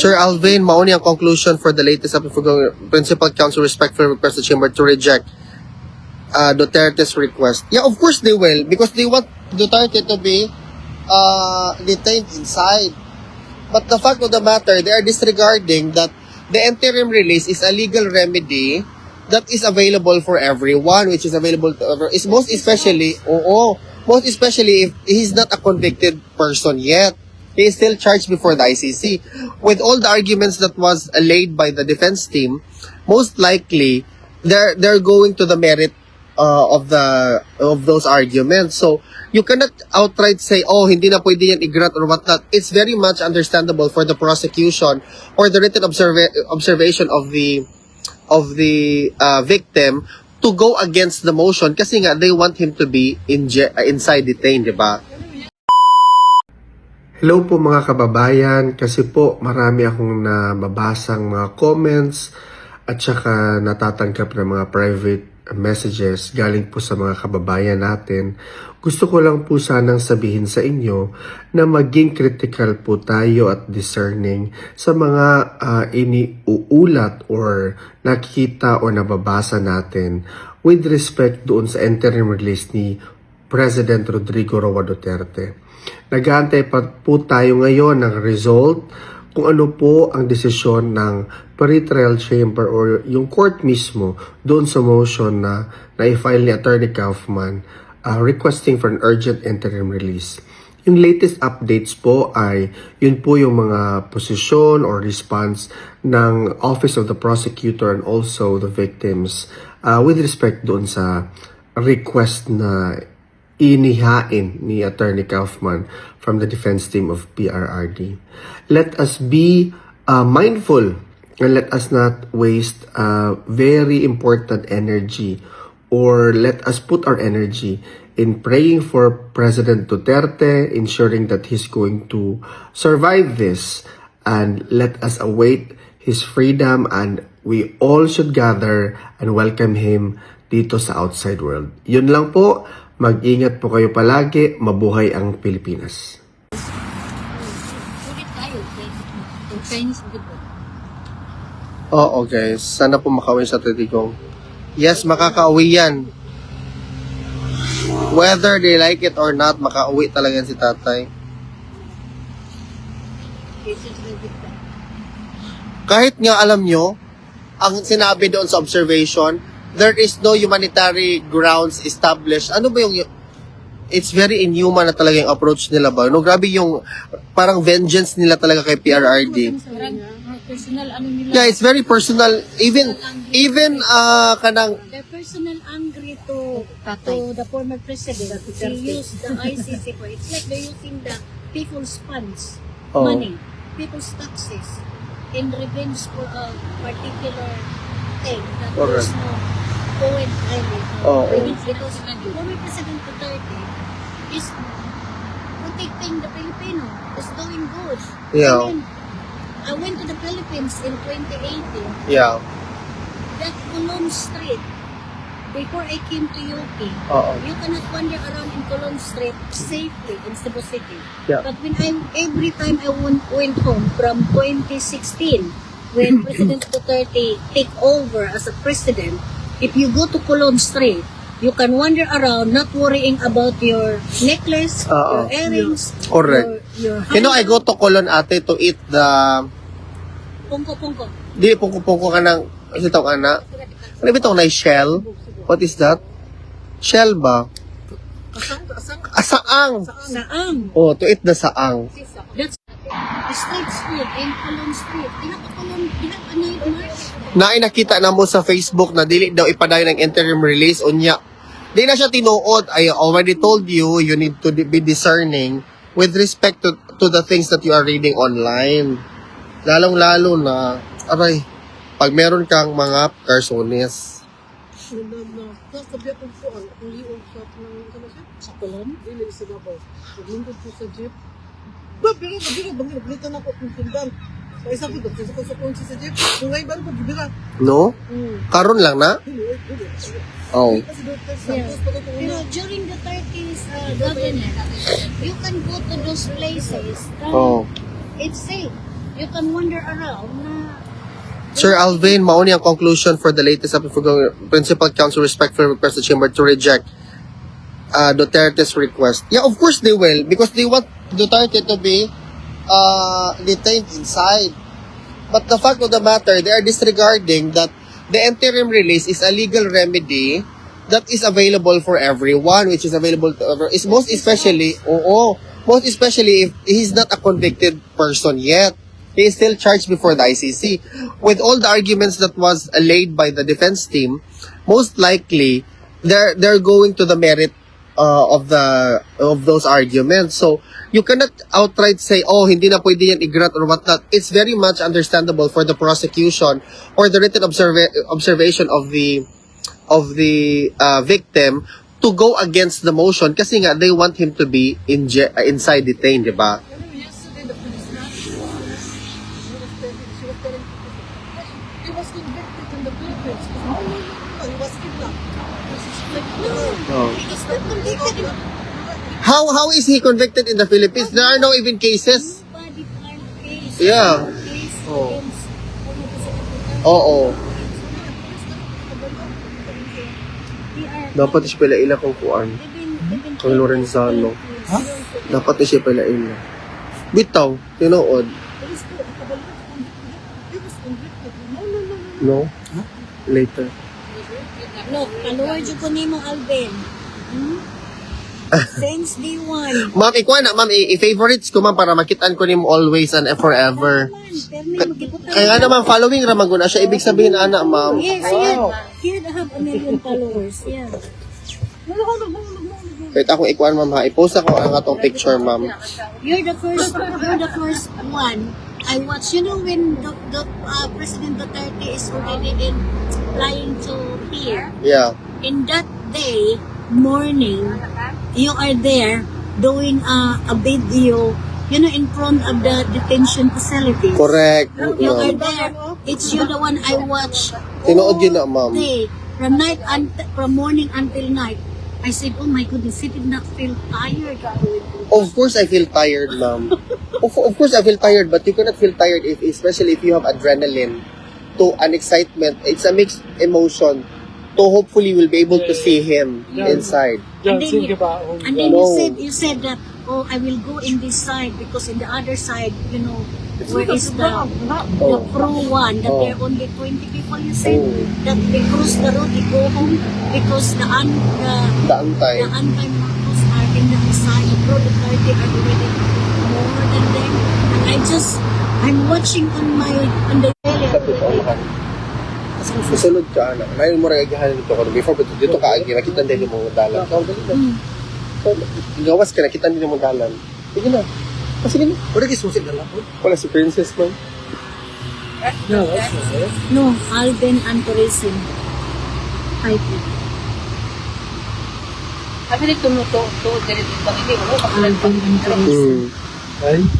Sir Alvin, mauni ang conclusion for the latest of Principal Council respectfully request the Chamber to reject uh, Duterte's request. Yeah, of course they will because they want Duterte to be uh, detained inside. But the fact of the matter, they are disregarding that the interim release is a legal remedy that is available for everyone, which is available to everyone. Is most especially, oo, most especially if he's not a convicted person yet. He is still charged before the ICC. With all the arguments that was laid by the defense team, most likely they're they're going to the merit uh, of the of those arguments. So you cannot outright say, oh, hindi na pwede yan i-grant or whatnot. It's very much understandable for the prosecution or the written observa- observation of the of the uh, victim to go against the motion nga they want him to be in uh, inside detained, di ba? Hello po mga kababayan, kasi po marami akong nababasang mga comments at saka natatanggap ng mga private messages galing po sa mga kababayan natin. Gusto ko lang po sanang sabihin sa inyo na maging critical po tayo at discerning sa mga ah, iniuulat or nakikita o nababasa natin with respect doon sa interim release ni President Rodrigo Roa Duterte. Nag-aantay pa po tayo ngayon ng result kung ano po ang desisyon ng pre-trial chamber or yung court mismo doon sa motion na na-file ni Attorney Kaufman uh, requesting for an urgent interim release. Yung latest updates po ay yun po yung mga posisyon or response ng Office of the Prosecutor and also the victims uh, with respect doon sa request na inihain ni Attorney Kaufman from the defense team of PRRD. Let us be uh, mindful and let us not waste uh, very important energy or let us put our energy in praying for President Duterte, ensuring that he's going to survive this and let us await his freedom and we all should gather and welcome him dito sa outside world. Yun lang po, mag-ingat po kayo palagi, mabuhay ang Pilipinas. Oo, guys. Sana po makauwi sa titigong. Yes, makakauwi yan. Whether they like it or not, makauwi talaga yan si tatay. Kahit nga alam nyo, ang sinabi doon sa observation, there is no humanitarian grounds established. Ano ba yung it's very inhuman na talaga yung approach nila ba? No, grabe yung parang vengeance nila talaga kay PRRD. Personal ano nila. Yeah, it's very personal. Even even uh, kanang the personal angry to to the former president they use the ICC for it's like they're using the people's funds Oh. money people's taxes in revenge for a particular thing that Correct. there's no point really Oh, because former president Duterte is protecting the Filipino is doing good Yeah. I mean, I went to the Philippines in 2018 yeah. that Colon Street, before I came to UP, Oo. you cannot wander around in Colon Street safely in Cebu City. Yeah. But when I'm, every time I went, went home from 2016, when President Duterte take over as a president, if you go to Colon Street, you can wander around not worrying about your necklace, Oo. your earrings, Correct. your, your You know, I go to Colon ate to eat the Pungko-pungko. di pungko-pungko ka ng sitaw ka na. Ano ba itong na shell? What is that? Shell ba? Asaang. Saang. Oh, to eat the saang. Street food in Colon Street. Pinaka-Colon, pinaka-night march. Naay nakita na mo sa Facebook na dili daw ipadayon ng interim release unya. Di na siya tinuod. I already told you, you need to be discerning with respect to, to the things that you are reading online. Lalong-lalo na, aray, pag meron kang mga ng ano? Sa Colon? Dili sa Davao. Paglindod po sa jeep. Ba, pero bigla, bangin, naglitan ako kung sundan. Kaya sabi ko, sa sa kunsi sa jeep. Kung ngayon ba rin pagibira? No? Hmm. Karon lang na? Oh. Yeah. During the 30s uh, government, you can go to those places. Oh. It's safe. you can wander around na Sir Alvin, mauni ang conclusion for the latest up Principal Council respectfully request the chamber to reject uh, Duterte's request. Yeah, of course they will because they want Duterte to be uh, detained inside. But the fact of the matter, they are disregarding that the interim release is a legal remedy that is available for everyone, which is available to everyone. Is most especially, oo, most especially if he's not a convicted person yet. He is still charged before the ICC. With all the arguments that was laid by the defense team, most likely they're they're going to the merit uh, of the of those arguments. So you cannot outright say, oh, hindi na pwede yan i-grant or whatnot. It's very much understandable for the prosecution or the written observa- observation of the of the uh, victim to go against the motion kasi nga they want him to be in inside detained, di ba? Yesterday, the police ran. She was telling, she was telling people, he was convicted in the Philippines. No, no, no, no, he was kidnapped. Oh. he is not convicted in How how is he convicted in the Philippines? There are no even cases. case. Yeah. Case Oh. against? Oo. They are- Dapat siya pala ila kung kuan. been Kung Lorenzano. Ha? Dapat siya pala ila. Bitaw, tinuod. No, no, no, no. No? Later. Look, kaluwar dyan ko ni mo, Alvin. Hmm? Since day one. Ma'am, ikuha na, ma'am, i- i-favorites ko, ma'am, para makitaan ko ni mo always and forever. Kaya nga naman, following ramag na siya, ibig sabihin, ana, ma'am. Yes, yeah. Here they have a million followers. Yeah. Wait, akong ikuha, ma'am, ha. I-post ako ang atong picture, ma'am. You're the first. You're the first one. I watch. You know when the, the uh, President Duterte is already in flying to here. Yeah. In that day morning, you are there doing uh, a video. You know, in front of the detention facility. Correct. You are there. It's you the one I watch. Tinuod yun na, ma'am. Day, from night until from morning until night. I said, oh my goodness, he did not feel tired. Of course, I feel tired, ma'am. of, of course, I feel tired, but you cannot feel tired if, especially if you have adrenaline to an excitement. It's a mixed emotion. To hopefully, will be able to see him inside. And then, you, and then No. you said you said that oh I will go in this side because in the other side you know where is the the Oh. pro one that Oh. there are only 20 people you said Oh. that they cross the road they go home because the un the Daantay. the anti-Marcos are in the side the pro Duterte are already more than them and I just I'm watching on my on the Susunod ka, anak. Ngayon mo rin agahan dito ko. Before, but dito ka agi. Nakita din yung mga dalan. Mm. Gawas ka, nakita din yung mga dalan. Sige na. Ah, sige na. Wala kayo susi na lang. Wala si Princess, ma'am. no Alvin and Tourism I think Sabi ni tumuto, to, ganito pa hindi, wala ka pala. Alvin and Tourism Hmm. Ay. and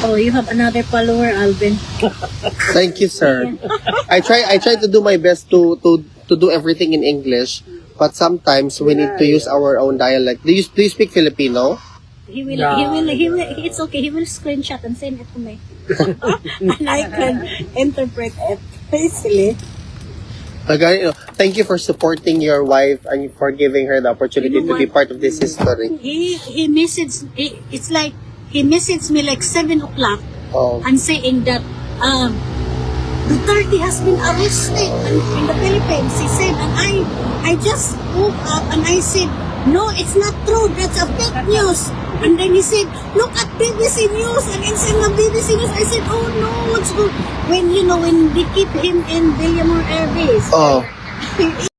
Oh, you have another follower, Alvin. Thank you, sir. I try I try to do my best to to to do everything in English, but sometimes we need to use our own dialect. Do you do you speak Filipino? He will, he will, he will, it's okay, he will screenshot and send it to me. and I can interpret it easily. Again, uh, thank you for supporting your wife and for giving her the opportunity You know to be what? part of this history. He, he messaged, he, it's like, he messaged me like 7 o'clock Oh, and saying that, um, Duterte has been arrested in, in the Philippines, he said, and I, I just woke up and I said, no, it's not true, that's a fake news. And then he said, look at BBC News, and inside the BBC News, I said, oh no, what's going When, you know, when they keep him in Villamor Air Base, oh.